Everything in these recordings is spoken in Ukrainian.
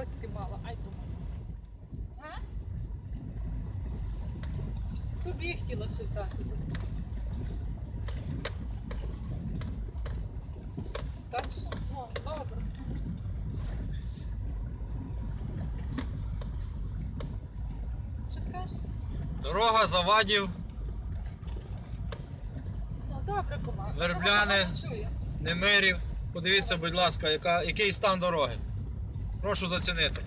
Коцьки мала, ай думаю. А? Тобі хотіла ще взяти. Так що, ну, добре. Що ти кажеш? Дорога завадів, Ну, добре, команда. Вербляни. Немирів. Подивіться, будь ласка, яка, який стан дороги. Прошу зацінити.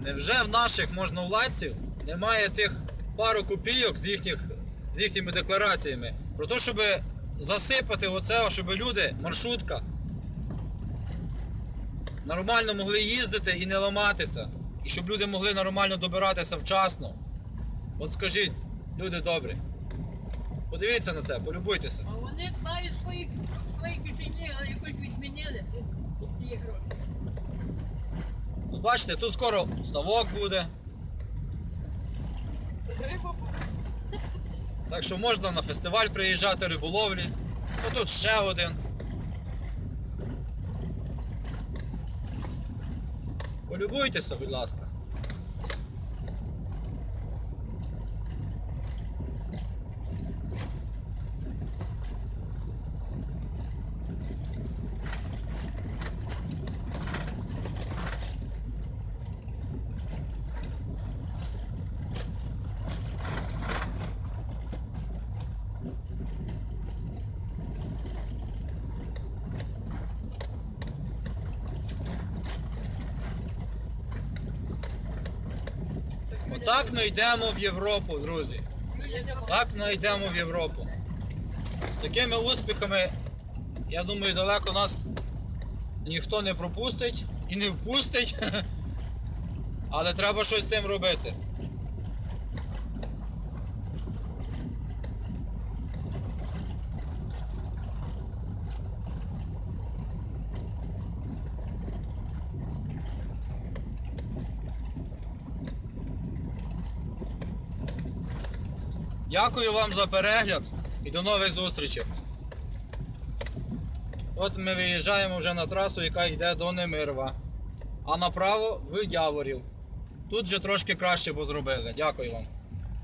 Невже в наших можновладців немає тих пару копійок з, їхніх, з їхніми деклараціями про те, щоб засипати оце, щоб люди, маршрутка, нормально могли їздити і не ламатися. І щоб люди могли нормально добиратися вчасно. От скажіть, люди добрі, подивіться на це, полюбуйтеся. А вони мають свої, свої кишені, але якось відмінили ті гроші. От бачите, тут скоро ставок буде. Так що можна на фестиваль приїжджати риболовлі. Ну тут ще один. Полюбуйтеся, будь ласка. Отак ми йдемо в Європу, друзі. Так ми йдемо в Європу. З такими успіхами, я думаю, далеко нас ніхто не пропустить і не впустить. Але треба щось з цим робити. Дякую вам за перегляд і до нових зустрічей. От ми виїжджаємо вже на трасу, яка йде до Немирва. А направо в Яворів. Тут вже трошки краще бо зробили. Дякую вам.